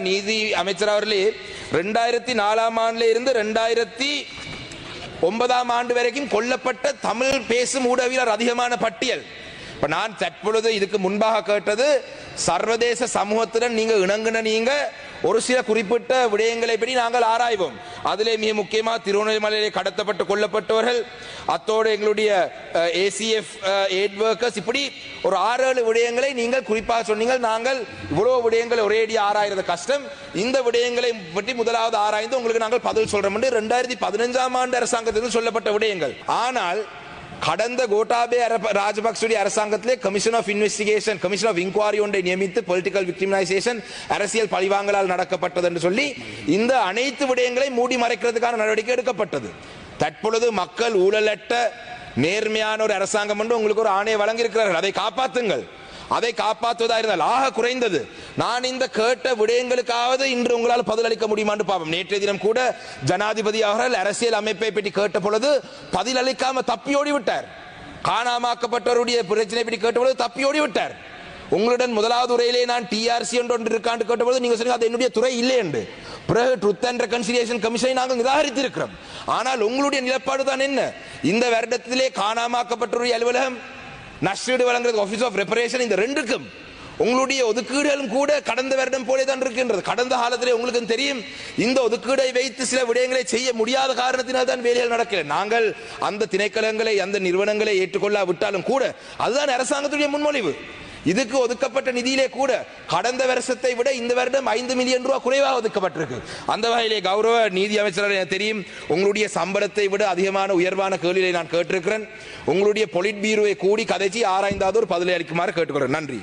நீதி அமைச்சர் அவர்களே ரெண்டாயிரத்தி நாலாம் ஆண்டுல இருந்து ரெண்டாயிரத்தி ஒன்பதாம் ஆண்டு வரைக்கும் கொல்லப்பட்ட தமிழ் பேசும் ஊடகவியலர் அதிகமான பட்டியல். இப்போ நான் தற்பொழுது இதுக்கு முன்பாக கேட்டது சர்வதேச சமூகத்துடன் நீங்கள் இணங்குன நீங்கள் ஒரு சில குறிப்பிட்ட விடயங்களை பற்றி நாங்கள் ஆராய்வோம். அதிலே மிக முக்கியமாக திருவண்ணாமலையிலே கடத்தப்பட்டு கொல்லப்பட்டவர்கள் அத்தோடு எங்களுடைய ஏசிஎஃப் எய்ட் ஒர்க்கர்ஸ் இப்படி ஒரு ஆறு ஏழு விடயங்களை நீங்கள் குறிப்பாக சொன்னீங்கள். நாங்கள் இவ்வளவு விடயங்களை ஒரேடியாக ஆராயிறது கஷ்டம். இந்த விடயங்களை பற்றி முதலாவது ஆராய்ந்து உங்களுக்கு நாங்கள் பதில் சொல்கிறோம் ரெண்டாயிரத்தி பதினஞ்சாம் ஆண்டு அரசாங்கத்திலிருந்து சொல்லப்பட்ட விடயங்கள். ஆனால் கடந்த கோட்டாபே ராஜபக்சுடைய அரசாங்கத்திலே commission of investigation commission of inquiry ஒன்றை நியமித்து பொலிட்டிக்கல் விக்டிமினைசேஷன் அரசியல் பழிவாங்கலால் நடக்கப்பட்டது என்று சொல்லி இந்த அனைத்து விடயங்களை மூடி மறைக்கிறதுக்கான நடவடிக்கை எடுக்கப்பட்டது. தற்பொழுது மக்கள் ஊழலற்ற நேர்மையான ஒரு அரசாங்கம் என்று உங்களுக்கு ஒரு ஆணையை வழங்கியிருக்கிறார்கள். அதை காப்பாற்றுங்கள் அதை காப்பாற்றுவதா இருந்தால் ஆக குறைந்தது. நான் இந்த கேட்ட விடயங்களுக்காவது இன்று உங்களால் பதிலளிக்க முடியுமான்னு பார்ப்போம் நேற்றைய தினம் கூட ஜனாதிபதி அவர்கள் அரசியல் அமைப்பை பற்றி கேட்ட பொழுது பதிலளிக்காம தப்பியோடி விட்டார் காணாமாக்கப்பட்டவருடைய பிரச்சனை பற்றி கேட்ட பொழுது தப்பியோடி விட்டார் உங்களுடன் முதலாவது உரையிலே நான் டிஆர்சி என்று ஒன்று இருக்கான்னு கேட்டபொழுது நீங்க சொன்னீங்க அது என்னுடைய துறை இல்லை என்று. பிறகு ட்ருத் அண்ட் ரெகன்சிலியேஷன் கமிஷனை நாங்கள் நிராகரித்திருக்கிறோம். ஆனால் உங்களுடைய நிலப்பாடு தான் என்ன? இந்த வருடத்திலே காணாமாக்கப்பட்டவருடைய அலுவலகம் நஷ்டீடு வழங்குறது ஆஃபீஸ் ஆஃப் ரெப்பரேஷன் இந்த ரெண்டுக்கும் உங்களுடைய ஒதுக்கீடுகளும் கூட கடந்த வருடம் போலே தான் இருக்கின்றது. கடந்த காலத்திலே உங்களுக்கு தெரியும் இந்த ஒதுக்கீடை வைத்து சில விடயங்களை செய்ய முடியாத காரணத்தினால் தான் வேலைகள் நடக்கல. நாங்கள் அந்த திணைக்களங்களை அந்த நிறுவனங்களை ஏற்றுக்கொள்ளா விட்டாலும் கூட அதுதான் அரசாங்கத்துடைய முன்மொழிவு. இதுக்கு ஒதுக்கப்பட்ட நிதியிலே கூட கடந்த வருஷத்தை விட இந்த வருடம் ஐந்து மில்லியன் ரூபாய் குறைவாக ஒதுக்கப்பட்டிருக்கு. அந்த வகையிலே கௌரவ நீதி அமைச்சர் எனக்கு தெரியும் உங்களுடைய சம்பளத்தை விட அதிகமான உயர்வான கேள்வியை நான் கேட்டிருக்கிறேன். உங்களுடைய பொலிட் பீரோவை கூடி கதைச்சி ஆராய்ந்தாவது ஒரு பதிலை அளிக்குமாறு கேட்டுக்கிறேன் நன்றி.